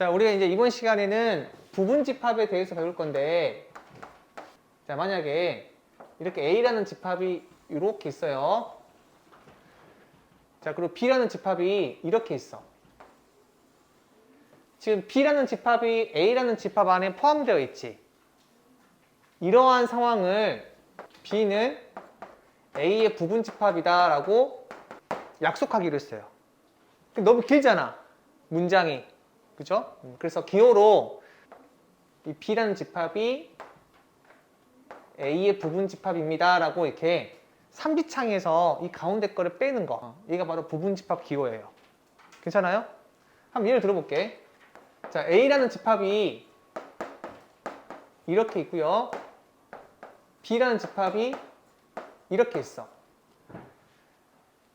자, 우리가 이제 이번 시간에는 부분 집합에 대해서 배울 건데, 자, 만약에 이렇게 A라는 집합이 이렇게 있어요. 자, 그리고 B라는 집합이 이렇게 있어. 지금 B라는 집합이 A라는 집합 안에 포함되어 있지. 이러한 상황을 B는 A의 부분 집합이다라고 약속하기로 했어요. 너무 길잖아. 문장이. 그죠? 음, 그래서 기호로 이 B라는 집합이 A의 부분 집합입니다 라고 이렇게 삼비창에서 이 가운데 거를 빼는 거. 얘가 바로 부분 집합 기호예요. 괜찮아요? 한번 예를 들어볼게. 자, A라는 집합이 이렇게 있고요. B라는 집합이 이렇게 있어.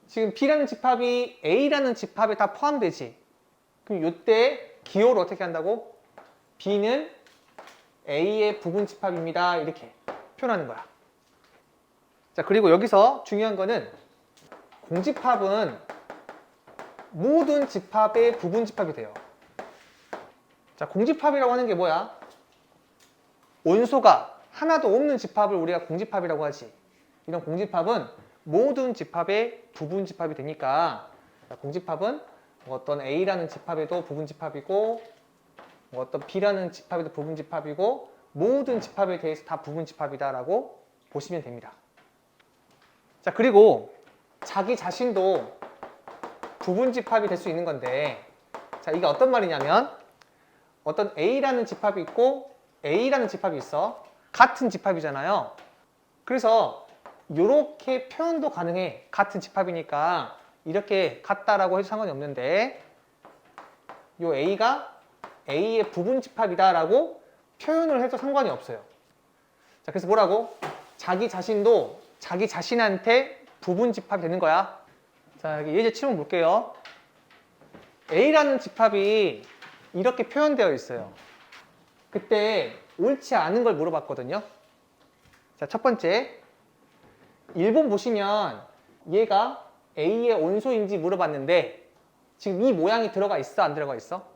지금 B라는 집합이 A라는 집합에 다 포함되지. 그럼 이때 기호를 어떻게 한다고? B는 A의 부분 집합입니다. 이렇게 표현하는 거야. 자, 그리고 여기서 중요한 거는 공집합은 모든 집합의 부분 집합이 돼요. 자, 공집합이라고 하는 게 뭐야? 온소가 하나도 없는 집합을 우리가 공집합이라고 하지. 이런 공집합은 모든 집합의 부분 집합이 되니까 자, 공집합은 뭐 어떤 A라는 집합에도 부분 집합이고 뭐 어떤 B라는 집합에도 부분 집합이고 모든 집합에 대해서 다 부분 집합이다라고 보시면 됩니다. 자 그리고 자기 자신도 부분 집합이 될 수 있는 건데 자 이게 어떤 말이냐면 어떤 A라는 집합이 있고 A라는 집합이 있어 같은 집합이잖아요. 그래서 이렇게 표현도 가능해. 같은 집합이니까 이렇게 같다라고 해도 상관이 없는데 요 A가 A의 부분 집합이다라고 표현을 해도 상관이 없어요. 자, 그래서 뭐라고? 자기 자신도 자기 자신한테 부분 집합이 되는 거야. 자, 여기 예제 치면 볼게요. A라는 집합이 이렇게 표현되어 있어요. 그때 옳지 않은 걸 물어봤거든요. 자, 첫 번째. 1번 보시면 얘가 A의 온소인지 물어봤는데 지금 이 모양이 들어가 있어? 안 들어가 있어?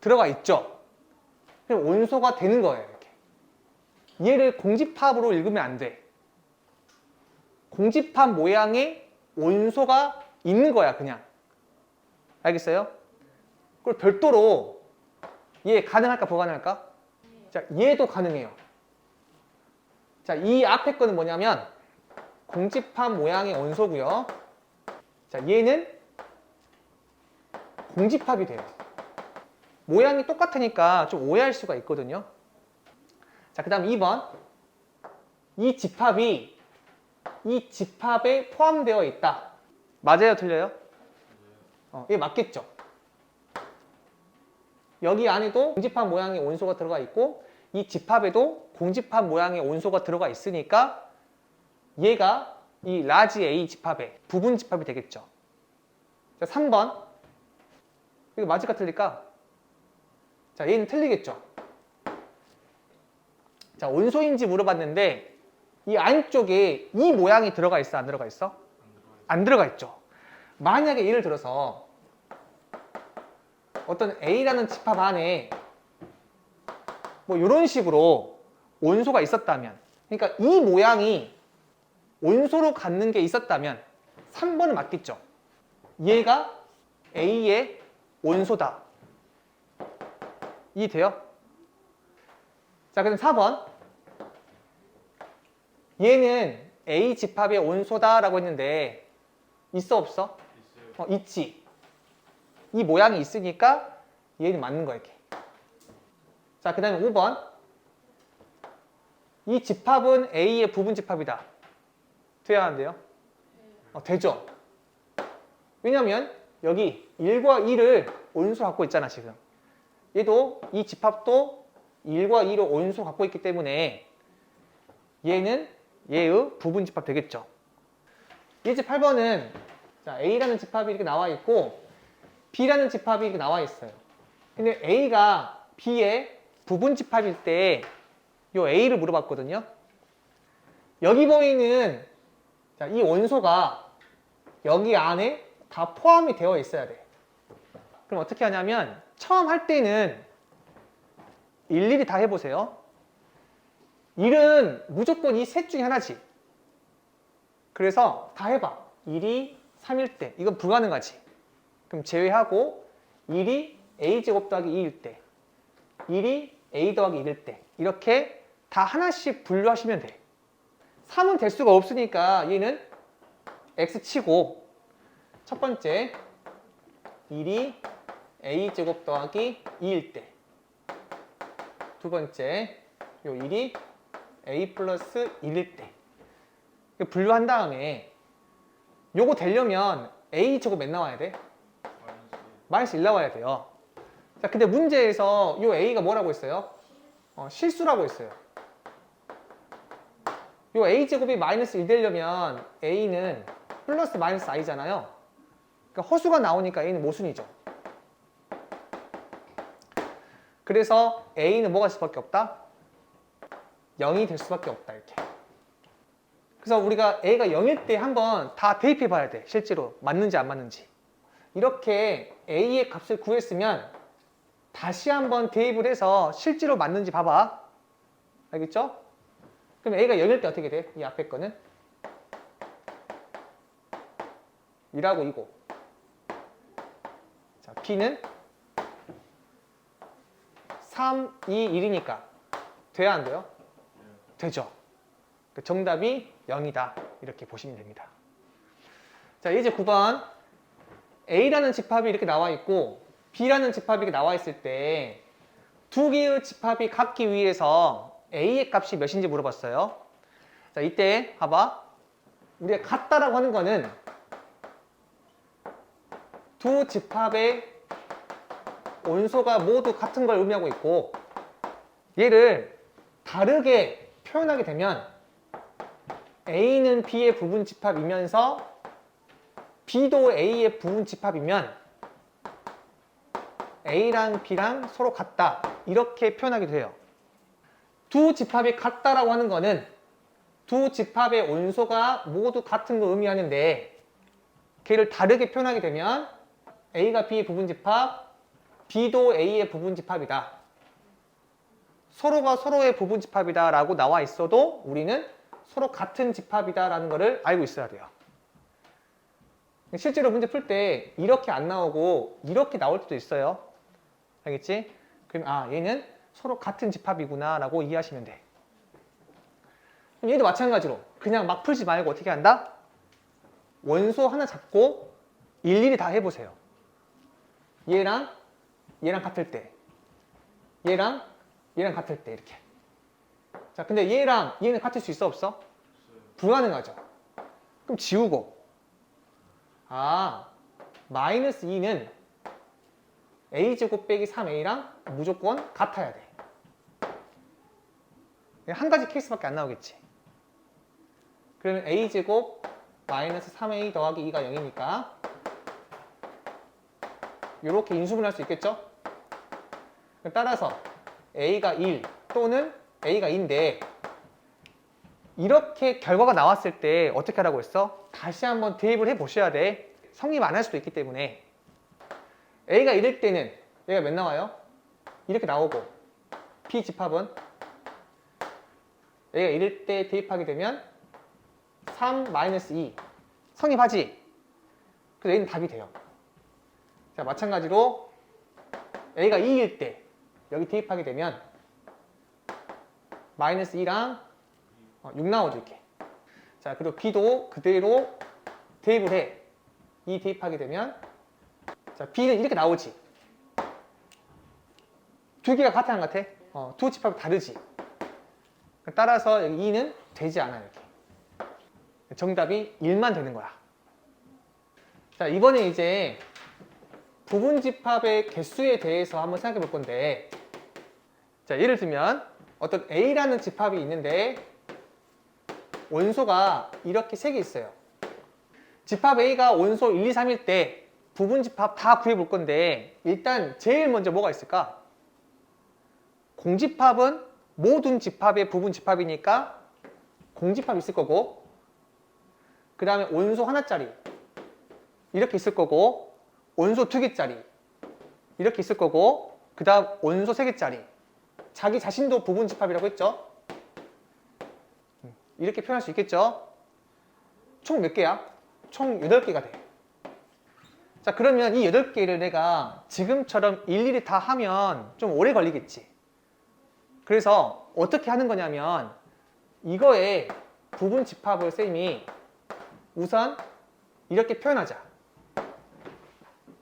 들어가 있죠? 그럼 온소가 되는 거예요, 이렇게. 얘를 공집합으로 읽으면 안 돼. 공집합 모양의 온소가 있는 거야, 그냥. 알겠어요? 그리고 별도로 얘 가능할까, 불가능할까? 자, 얘도 가능해요. 자, 이 앞에 거는 뭐냐면 공집합 모양의 원소고요. 자, 얘는 공집합이 돼요. 모양이 똑같으니까 좀 오해할 수가 있거든요. 자, 그 다음 2번. 이 집합이 이 집합에 포함되어 있다. 맞아요? 틀려요? 어, 이게 맞겠죠? 여기 안에도 공집합 모양의 원소가 들어가 있고 이 집합에도 공집합 모양의 원소가 들어가 있으니까 얘가 이 라지 A 집합의 부분 집합이 되겠죠. 자, 3번. 이거 맞을까 틀릴까? 자, 얘는 틀리겠죠. 자, 원소인지 물어봤는데 이 안쪽에 이 모양이 들어가 있어? 안 들어가 있어? 안 들어가 있죠. 만약에 예를 들어서 어떤 A라는 집합 안에 뭐 이런 식으로 원소가 있었다면 그러니까 이 모양이 원소로 갖는 게 있었다면 3번은 맞겠죠. 얘가 A의 원소다. 이해돼요? 자, 그럼 4번. 얘는 A 집합의 원소다라고 했는데 있어 없어? 어, 있지. 이 모양이 있으니까 얘는 맞는 거야, 이렇게. 자, 그 다음에 5번. 이 집합은 A의 부분 집합이다. 돼야 하는데요? 어, 되죠. 왜냐면 여기 1과 2를 온수 갖고 있잖아, 지금. 얘도 이 집합도 1과 2로 온수 갖고 있기 때문에 얘는 얘의 부분 집합 되겠죠. 예제 8번은 자, A라는 집합이 이렇게 나와 있고 B라는 집합이 이렇게 나와 있어요. 근데 A가 B의 부분 집합일 때 이 A를 물어봤거든요. 여기 보이는 자, 이 원소가 여기 안에 다 포함이 되어 있어야 돼. 그럼 어떻게 하냐면 처음 할 때는 일일이 다 해보세요. 1은 무조건 이 셋 중에 하나지. 그래서 다 해봐. 1이 3일 때. 이건 불가능하지. 그럼 제외하고 1이 a제곱 더하기 2일 때. 1이 a 더하기 1일 때. 이렇게 다 하나씩 분류하시면 돼. 3은 될 수가 없으니까 얘는 x 치고 첫 번째 1이 a제곱 더하기 2일 때. 두 번째 요 1이 a 플러스 1일 때. 분류한 다음에 요거 되려면 a 제곱 몇 나와야 돼? 마이너스 1 나와야 돼요. 자, 근데 문제에서 요 a가 뭐라고 했어요? 어, 실수라고 했어요. 요 a 제곱이 마이너스 1 되려면 a는 플러스 마이너스 i잖아요. 그러니까 허수가 나오니까 a는 모순이죠. 그래서 a는 뭐가 될 수밖에 없다? 0이 될 수밖에 없다 이렇게. 그래서 우리가 a가 0일 때 한번 다 대입해 봐야 돼. 실제로 맞는지 안 맞는지. 이렇게 a의 값을 구했으면 다시 한번 대입을 해서 실제로 맞는지 봐봐. 알겠죠? 그럼 a가 0일 때 어떻게 돼? 이 앞에 거는 2라고 2고 자 b는 3, 2, 1이니까 돼야 안 돼요? 되죠. 그 정답이 0이다. 이렇게 보시면 됩니다. 자, 이제 9번. A라는 집합이 이렇게 나와 있고 B라는 집합이 이렇게 나와 있을 때 두 개의 집합이 같기 위해서 A의 값이 몇인지 물어봤어요. 자, 이때 봐봐. 우리가 같다라고 하는 거는 두 집합의 온소가 모두 같은 걸 의미하고 있고 얘를 다르게 표현하게 되면 A는 B의 부분 집합이면서 B도 A의 부분 집합이면 A랑 B랑 서로 같다 이렇게 표현하기도 해요. 두 집합이 같다라고 하는 거는 두 집합의 온소가 모두 같은 걸 의미하는데 걔를 다르게 표현하게 되면 A가 B의 부분 집합, B도 A의 부분 집합이다. 서로가 서로의 부분 집합이다 라고 나와 있어도 우리는 서로 같은 집합이다 라는 것을 알고 있어야 돼요. 실제로 문제 풀 때 이렇게 안 나오고 이렇게 나올 때도 있어요. 알겠지? 그럼 아 얘는 서로 같은 집합이구나라고 이해하시면 돼. 얘도 마찬가지로 그냥 막 풀지 말고 어떻게 한다? 원소 하나 잡고 일일이 다 해보세요. 얘랑 얘랑 같을 때, 얘랑 얘랑 같을 때 이렇게. 자, 근데 얘랑 얘는 같을 수 있어 없어? 불가능하죠. 그럼 지우고. 아, 마이너스 2는 a제곱 빼기 3a랑 무조건 같아야 돼. 한 가지 케이스밖에 안 나오겠지. 그러면 a제곱 마이너스 3a 더하기 2가 0이니까 이렇게 인수분할 수 있겠죠? 따라서 a가 1 또는 a가 2인데 이렇게 결과가 나왔을 때 어떻게 하라고 했어? 다시 한번 대입을 해 보셔야 돼. 성립 안 할 수도 있기 때문에 a가 1일 때는 얘가 몇 나와요? 이렇게 나오고 b 집합은 a가 1일 때 대입하게 되면 3 마이너스 2 성립하지? 그래서 a는 답이 돼요. 자 마찬가지로 a가 2일 때 여기 대입하게 되면 마이너스 2랑 6 나오죠 이렇게 자 그리고 b도 그대로 대입을 해 2 대입하게 되면 자 b는 이렇게 나오지 두 개가 같아 안 같아? 어, 두 집합이 다르지 따라서 여기 2는 되지 않아요 이렇게. 정답이 1만 되는 거야. 자 이번에 이제 부분 집합의 개수에 대해서 한번 생각해 볼 건데 자 예를 들면 어떤 A라는 집합이 있는데 원소가 이렇게 세 개 있어요. 집합 A가 원소 1, 2, 3일 때 부분 집합 다 구해 볼 건데 일단 제일 먼저 뭐가 있을까? 공집합은 모든 집합의 부분 집합이니까 공집합이 있을 거고 그 다음에 원소 하나짜리 이렇게 있을 거고 원소 두 개짜리 이렇게 있을 거고 그 다음 원소 세 개짜리 자기 자신도 부분 집합이라고 했죠. 음, 이렇게 표현할 수 있겠죠. 총 몇 개야? 총 8개가 돼. 자, 그러면 이 8개를 내가 지금처럼 일일이 다 하면 좀 오래 걸리겠지. 그래서 어떻게 하는 거냐면 이거에 부분 집합을 쌤이 우선 이렇게 표현하자.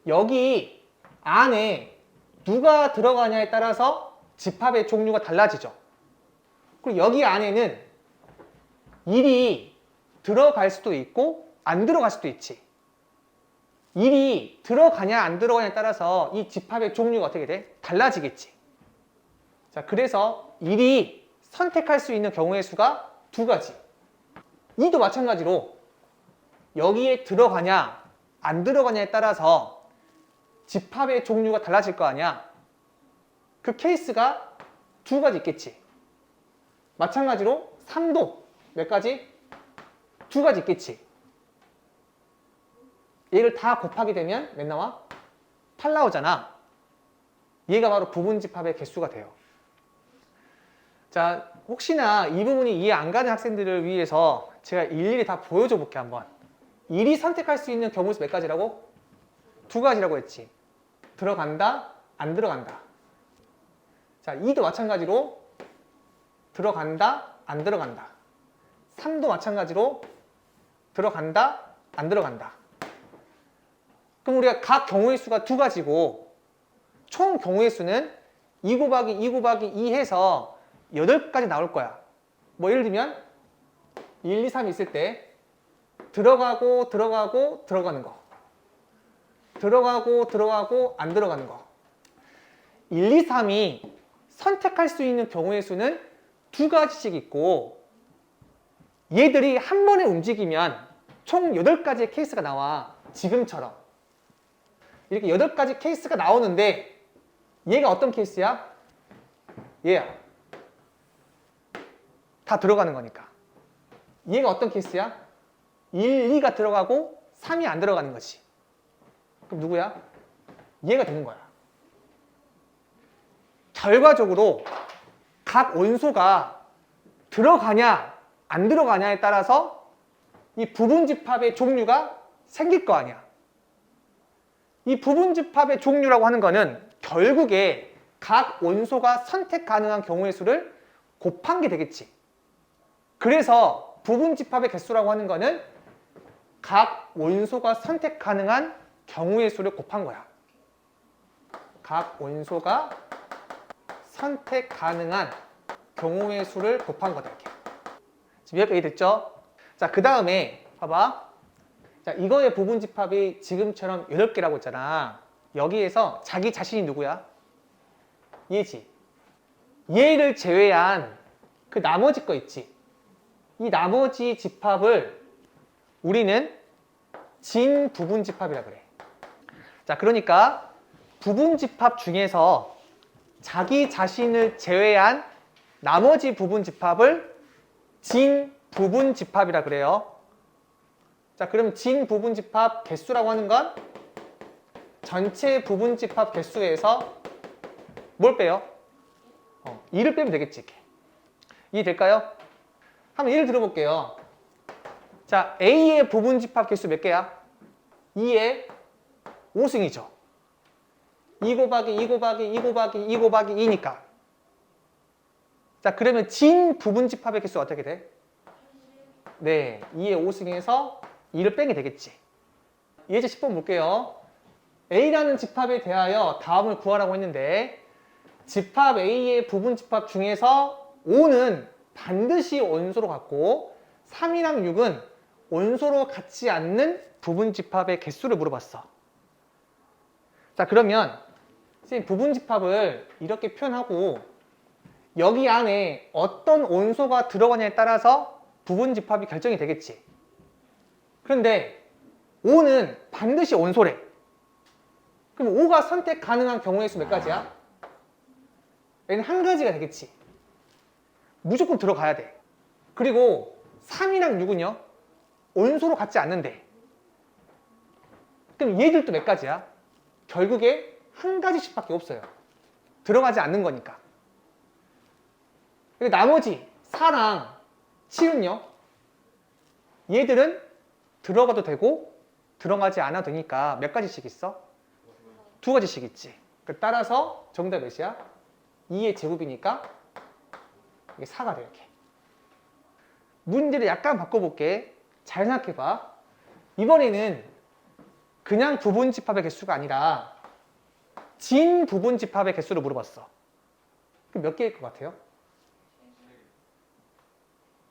여기 안에 누가 들어가냐에 따라서 집합의 종류가 달라지죠. 그리고 여기 안에는 일이 들어갈 수도 있고 안 들어갈 수도 있지. 일이 들어가냐 안 들어가냐에 따라서 이 집합의 종류가 어떻게 돼? 달라지겠지. 자, 그래서 일이 선택할 수 있는 경우의 수가 두 가지. 이도 마찬가지로 여기에 들어가냐 안 들어가냐에 따라서 집합의 종류가 달라질 거 아니야. 그 케이스가 두 가지 있겠지. 마찬가지로 3도 몇 가지? 두 가지 있겠지. 얘를 다 곱하게 되면 몇 나와? 8 나오잖아. 얘가 바로 부분 집합의 개수가 돼요. 자, 혹시나 이 부분이 이해 안 가는 학생들을 위해서 제가 일일이 다 보여줘 볼게 한번. 일이 선택할 수 있는 경우 수몇 가지라고? 두 가지라고 했지. 들어간다, 안 들어간다. 자, 2도 마찬가지로 들어간다, 안 들어간다. 3도 마찬가지로 들어간다, 안 들어간다. 그럼 우리가 각 경우의 수가 두 가지고 총 경우의 수는 2 곱하기 2 곱하기 2 해서 8가지 나올 거야. 뭐 예를 들면 1, 2, 3 있을 때 들어가고 들어가고 들어가는 거. 들어가고 들어가고 안 들어가는 거. 1, 2, 3이 선택할 수 있는 경우의 수는 두 가지씩 있고 얘들이 한 번에 움직이면 총 8가지의 케이스가 나와. 지금처럼. 이렇게 8가지 케이스가 나오는데 얘가 어떤 케이스야? 얘야. 다 들어가는 거니까. 얘가 어떤 케이스야? 1, 2가 들어가고 3이 안 들어가는 거지. 그럼 누구야? 얘가 되는 거야. 결과적으로 각 원소가 들어가냐 안 들어가냐에 따라서 이 부분 집합의 종류가 생길 거 아니야. 이 부분 집합의 종류라고 하는 거는 결국에 각 원소가 선택 가능한 경우의 수를 곱한 게 되겠지. 그래서 부분 집합의 개수라고 하는 거는 각 원소가 선택 가능한 경우의 수를 곱한 거야. 각 원소가 선택 가능한 경우의 수를 곱한 거다 이렇게. 지금 여기까지 됐죠? 자, 그 다음에 봐봐. 자, 이거의 부분 집합이 지금처럼 8개라고 했잖아. 여기에서 자기 자신이 누구야? 얘지. 얘를 제외한 그 나머지 거 있지. 이 나머지 집합을 우리는 진 부분 집합이라 그래. 자, 그러니까 부분 집합 중에서 자기 자신을 제외한 나머지 부분 집합을 진 부분 집합이라 그래요. 자, 그럼 진 부분 집합 개수라고 하는 건 전체 부분 집합 개수에서 뭘 빼요? 어, 2를 빼면 되겠지. 이렇게. 이해 될까요? 한번 예를 들어볼게요. 자, A의 부분 집합 개수 몇 개야? 2의 5승이죠. 2 곱하기 2 곱하기 2 곱하기 2 곱하기 2니까. 자, 그러면 진 부분 집합의 개수가 어떻게 돼? 네, 2의 5승에서 2를 빼게 되겠지. 예제 10번 볼게요. A라는 집합에 대하여 다음을 구하라고 했는데 집합 A의 부분 집합 중에서 5는 반드시 원소로 같고 3이랑 6은 원소로 같지 않는 부분 집합의 개수를 물어봤어. 자, 그러면 선생님 부분 집합을 이렇게 표현하고 여기 안에 어떤 원소가 들어가냐에 따라서 부분 집합이 결정이 되겠지. 그런데 5는 반드시 원소래. 그럼 5가 선택 가능한 경우의 수 몇 가지야? 얘는 한 가지가 되겠지. 무조건 들어가야 돼. 그리고 3이랑 6은요? 원소로 같지 않는데. 그럼 얘들도 몇 가지야? 결국에 한 가지씩밖에 없어요. 들어가지 않는 거니까. 그리고 나머지 4랑 7은요. 얘들은 들어가도 되고 들어가지 않아도 되니까 몇 가지씩 있어? 두 가지씩 있지. 그 따라서 정답 몇이야? 2의 제곱이니까 이게 4가 돼 이렇게. 문제를 약간 바꿔볼게. 잘 생각해봐. 이번에는 그냥 부분 집합의 개수가 아니라 진 부분 집합의 개수를 물어봤어. 몇 개일 것 같아요?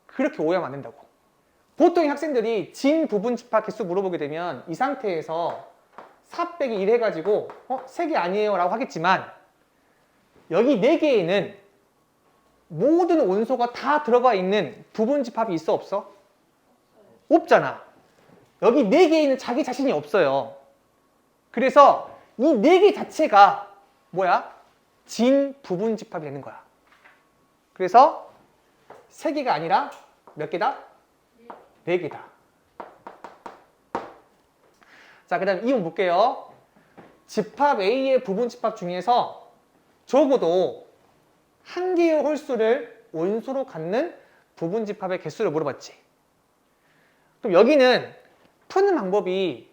그렇게 오해하면 안 된다고. 보통 학생들이 진 부분 집합 개수 물어보게 되면 이 상태에서 4 빼기 1 해가지고 어? 3개 아니에요 라고 하겠지만 여기 4개에는 모든 원소가 다 들어가 있는 부분 집합이 있어 없어? 없잖아. 여기 4개에는 자기 자신이 없어요. 그래서 이 4개 자체가 뭐야? 진 부분 집합이 되는 거야. 그래서 3개가 아니라 몇 개다? 4개다. 자, 그 다음 2번 볼게요. 집합 A의 부분 집합 중에서 적어도 한 개의 홀수를 원소로 갖는 부분 집합의 개수를 물어봤지. 그럼 여기는 푸는 방법이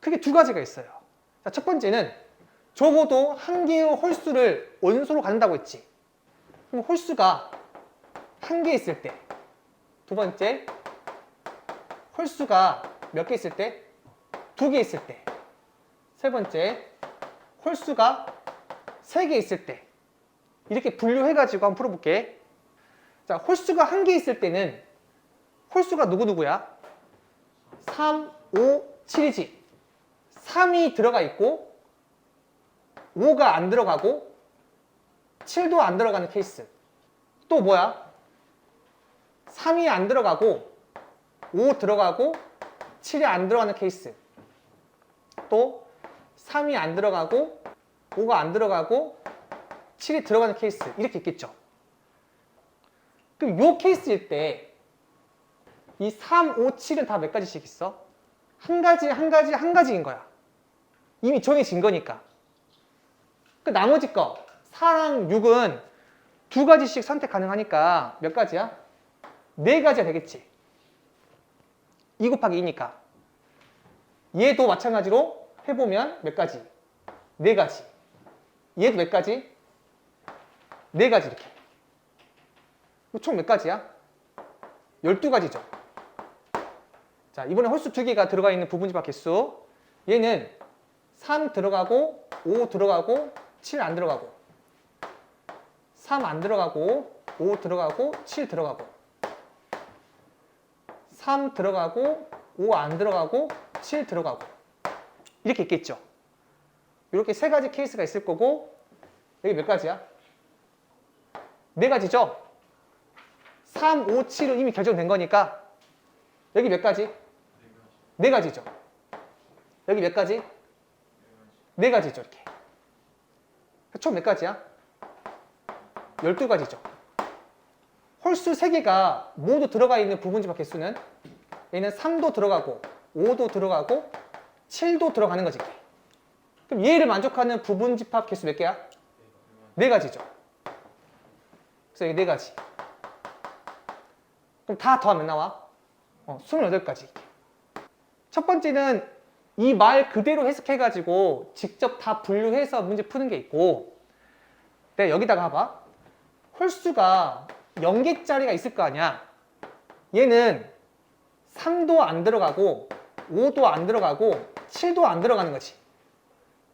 크게 두 가지가 있어요. 자, 첫 번째는 적어도 한 개의 홀수를 원소로 갖는다고 했지. 그럼 홀수가 한 개 있을 때. 두 번째, 홀수가 몇 개 있을 때? 두 개 있을 때. 세 번째, 홀수가 세 개 있을 때. 이렇게 분류해가지고 한번 풀어볼게. 자, 홀수가 한 개 있을 때는 홀수가 누구누구야? 3, 5, 7이지. 3이 들어가 있고 5가 안 들어가고 7도 안 들어가는 케이스. 또 뭐야? 3이 안 들어가고 5 들어가고 7이 안 들어가는 케이스. 또 3이 안 들어가고 5가 안 들어가고 7이 들어가는 케이스. 이렇게 있겠죠. 그럼 요 케이스일 때 이 3, 5, 7은 다 몇 가지씩 있어? 한 가지, 한 가지, 한 가지인 거야. 이미 정해진 거니까. 그 나머지 거 4랑 6은 두 가지씩 선택 가능하니까 몇 가지야? 네 가지가 되겠지. 2 곱하기 2니까. 얘도 마찬가지로 해보면 몇 가지? 네 가지. 얘도 몇 가지? 네 가지 이렇게. 총 몇 가지야? 12가지죠. 자, 이번에 홀수 두 개가 들어가 있는 부분집합 개수. 얘는 3 들어가고 5 들어가고 7 안 들어가고 3 안 들어가고 5 들어가고 7 들어가고 3 들어가고 5 안 들어가고 7 들어가고 이렇게 있겠죠. 이렇게 세 가지 케이스가 있을 거고 여기 몇 가지야? 네 가지죠? 3, 5, 7은 이미 결정된 거니까 여기 몇 가지? 네 가지죠. 여기 몇 가지? 네 가지죠, 이렇게. 총 몇 가지야? 12가지죠. 홀수 3개가 모두 들어가 있는 부분집합 개수는 얘는 3도 들어가고 5도 들어가고 7도 들어가는 거지. 그럼 얘를 만족하는 부분집합 개수 몇 개야? 네 가지죠. 그래서 여기 네 가지. 그럼 다 더하면 나와? 어, 28가지. 첫 번째는 이 말 그대로 해석해가지고 직접 다 분류해서 문제 푸는 게 있고 내가 여기다가 봐봐. 홀수가 0개짜리가 있을 거 아니야. 얘는 3도 안 들어가고 5도 안 들어가고 7도 안 들어가는 거지.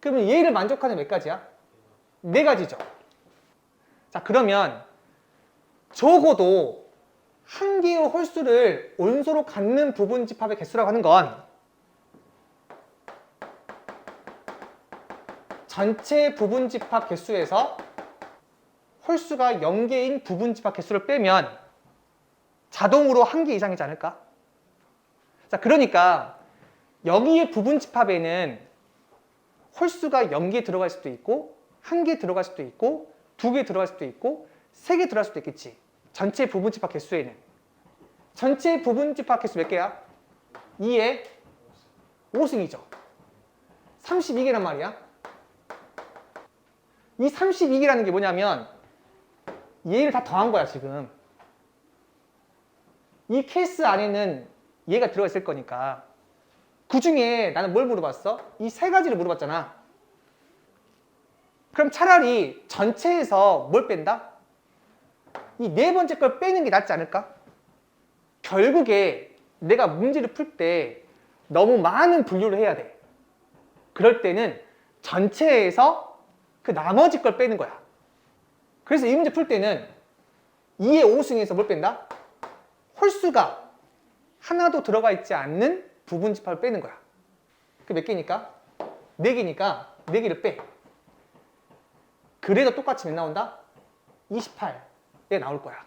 그러면 얘를 만족하는 몇 가지야? 네 가지죠. 자, 그러면 적어도 한 개의 홀수를 온소로 갖는 부분 집합의 개수라고 하는 건 전체 부분 집합 개수에서 홀수가 0개인 부분 집합 개수를 빼면 자동으로 한 개 이상이지 않을까? 자, 그러니까 여기의 부분 집합에는 홀수가 0개 들어갈 수도 있고 한 개 들어갈 수도 있고 두 개 들어갈 수도 있고 세 개 들어갈 수도 있겠지. 전체 부분 집합 개수에는 전체 부분 집합 개수 몇 개야? 2에 5승이죠. 32개란 말이야. 이 32개라는 게 뭐냐면 얘를 다 더한 거야 지금. 이 케이스 안에는 얘가 들어가 있을 거니까 그 중에 나는 뭘 물어봤어? 이 세 가지를 물어봤잖아. 그럼 차라리 전체에서 뭘 뺀다? 이 네 번째 걸 빼는 게 낫지 않을까? 결국에 내가 문제를 풀 때 너무 많은 분류를 해야 돼. 그럴 때는 전체에서 그 나머지 걸 빼는 거야. 그래서 이 문제 풀 때는 2의 5승에서 뭘 뺀다? 홀수가 하나도 들어가 있지 않는 부분 집합을 빼는 거야. 그 몇 개니까? 4개니까 4개를 빼. 그래도 똑같이 몇 나온다? 28 에 나올 거야.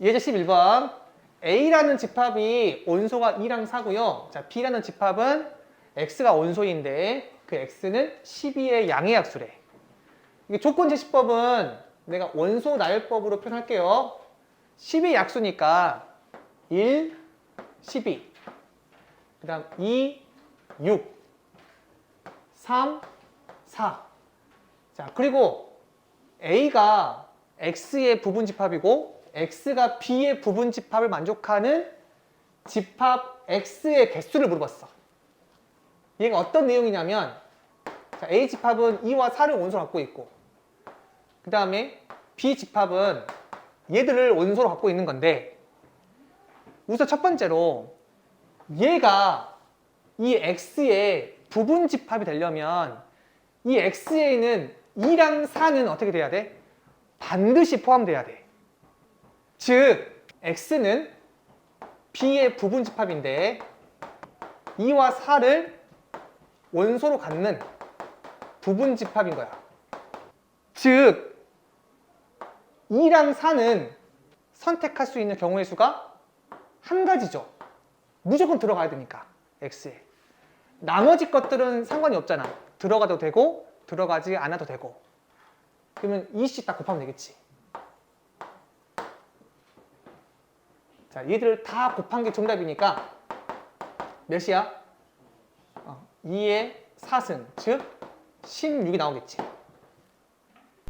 예제 11번. A라는 집합이 온소가 2랑 4고요. 자, B라는 집합은 X가 온소인데 그 X는 12의 양의 약수래. 이게 조건 제시법은 내가 원소 나열법으로 표현할게요. 10의 약수니까 1, 12. 그 다음 2, 6, 3, 4. 자, 그리고 A가 X의 부분 집합이고 X가 B의 부분 집합을 만족하는 집합 X의 개수를 물어봤어. 얘가 어떤 내용이냐면 자, A 집합은 2와 4를 원소로 갖고 있고 그 다음에 B 집합은 얘들을 원소로 갖고 있는 건데 우선 첫 번째로 얘가 이 X의 부분 집합이 되려면 이 X에는 2랑 4는 어떻게 돼야 돼? 반드시 포함돼야 돼. 즉 X는 B의 부분 집합인데 2와 4를 원소로 갖는 부분 집합인 거야. 즉 2랑 4는 선택할 수 있는 경우의 수가 한 가지죠. 무조건 들어가야 되니까 X에. 나머지 것들은 상관이 없잖아. 들어가도 되고 들어가지 않아도 되고. 그러면 2씩 딱 곱하면 되겠지. 자, 얘들을 다 곱한 게 정답이니까 몇이야? 어, 2의 4승, 즉 16이 나오겠지.